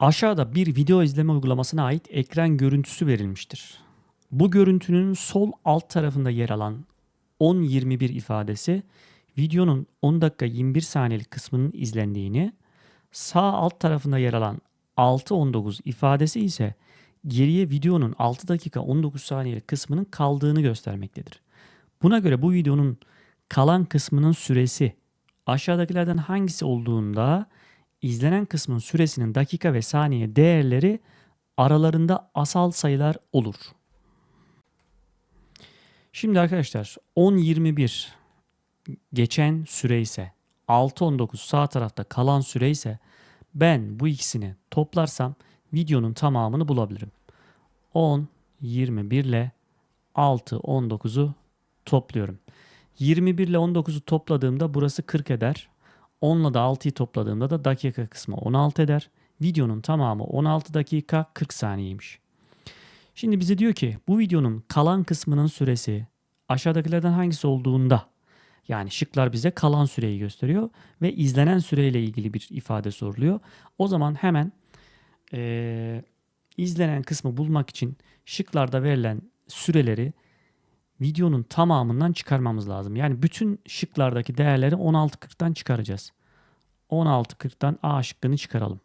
Aşağıda bir video izleme uygulamasına ait ekran görüntüsü verilmiştir. Bu görüntünün sol alt tarafında yer alan 10.21 ifadesi videonun 10 dakika 21 saniyelik kısmının izlendiğini, sağ alt tarafında yer alan 6.19 ifadesi ise geriye videonun 6 dakika 19 saniyelik kısmının kaldığını göstermektedir. Buna göre bu videonun kalan kısmının süresi aşağıdakilerden hangisi olduğunda izlenen kısmın süresinin dakika ve saniye değerleri aralarında asal sayılar olur. Şimdi arkadaşlar 10.21 geçen süre ise 6.19 sağ tarafta kalan süre ise ben bu ikisini toplarsam videonun tamamını bulabilirim. 10, 21 ile 6, 19'u topluyorum. 21 ile 19'u topladığımda burası 40 eder. 10 ile de 6'yı topladığımda da dakika kısmı 16 eder. Videonun tamamı 16 dakika 40 saniyeymiş. Şimdi bize diyor ki bu videonun kalan kısmının süresi aşağıdakilerden hangisi olduğunda yani şıklar bize kalan süreyi gösteriyor ve izlenen süreyle ilgili bir ifade soruluyor. O zaman hemen eee, izlenen kısmı bulmak için şıklarda verilen süreleri videonun tamamından çıkarmamız lazım. Yani bütün şıklardaki değerleri 16.40'tan çıkaracağız. 16.40'tan A şıkkını çıkaralım.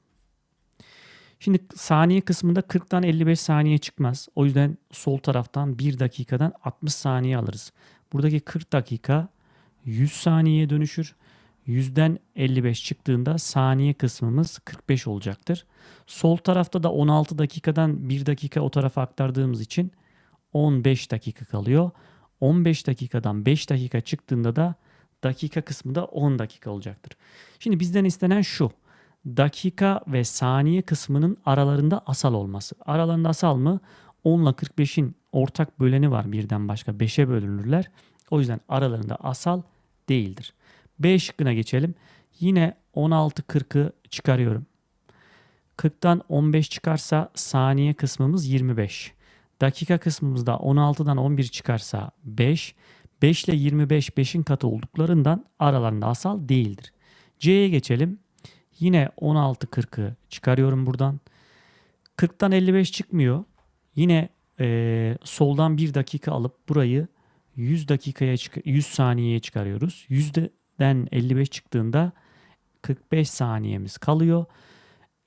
Şimdi saniye kısmında 40'tan 55 saniye çıkmaz. O yüzden sol taraftan 1 dakikadan 60 saniye alırız. Buradaki 40 dakika 100 saniyeye dönüşür. 100'den 55 çıktığında saniye kısmımız 45 olacaktır. Sol tarafta da 16 dakikadan 1 dakika o tarafa aktardığımız için 15 dakika kalıyor. 15 dakikadan 5 dakika çıktığında da dakika kısmı da 10 dakika olacaktır. Şimdi bizden istenen şu. Dakika ve saniye kısmının aralarında asal olması. Aralarında asal mı? 10 ile 45'in ortak böleni var birden başka. 5'e bölünürler. O yüzden aralarında asal değildir. B şıkkına geçelim. Yine 16.40'ı çıkarıyorum. 40'tan 15 çıkarsa saniye kısmımız 25. Dakika kısmımızda 16'dan 11 çıkarsa 5. 5 ile 25 5'in katı olduklarından aralarında asal değildir. C'ye geçelim. Yine 16.40'ı çıkarıyorum buradan. 40'tan 55 çıkmıyor. Yine eee, soldan 1 dakika alıp burayı 100 dakikaya çık 100 saniyeye çıkarıyoruz. 100'den 55 çıktığında 45 saniyemiz kalıyor.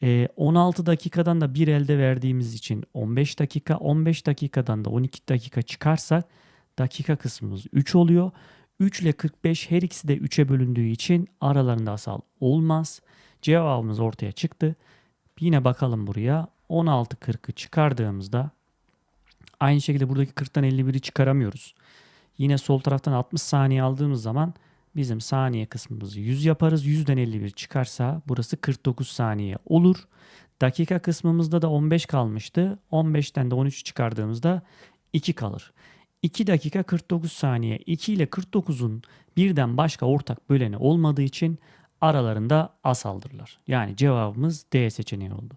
Ee, 16 dakikadan da bir elde verdiğimiz için 15 dakika, 15 dakikadan da 12 dakika çıkarsak dakika kısmımız 3 oluyor. 3 ile 45 her ikisi de 3'e bölündüğü için aralarında asal olmaz. Cevabımız ortaya çıktı. Yine bakalım buraya. 16.40'ı çıkardığımızda aynı şekilde buradaki 40'tan 51'i çıkaramıyoruz. Yine sol taraftan 60 saniye aldığımız zaman bizim saniye kısmımızı 100 yaparız. 100'den 51 çıkarsa burası 49 saniye olur. Dakika kısmımızda da 15 kalmıştı. 15'ten de 13 çıkardığımızda 2 kalır. 2 dakika 49 saniye. 2 ile 49'un birden başka ortak böleni olmadığı için aralarında asaldırlar. Yani cevabımız D seçeneği oldu.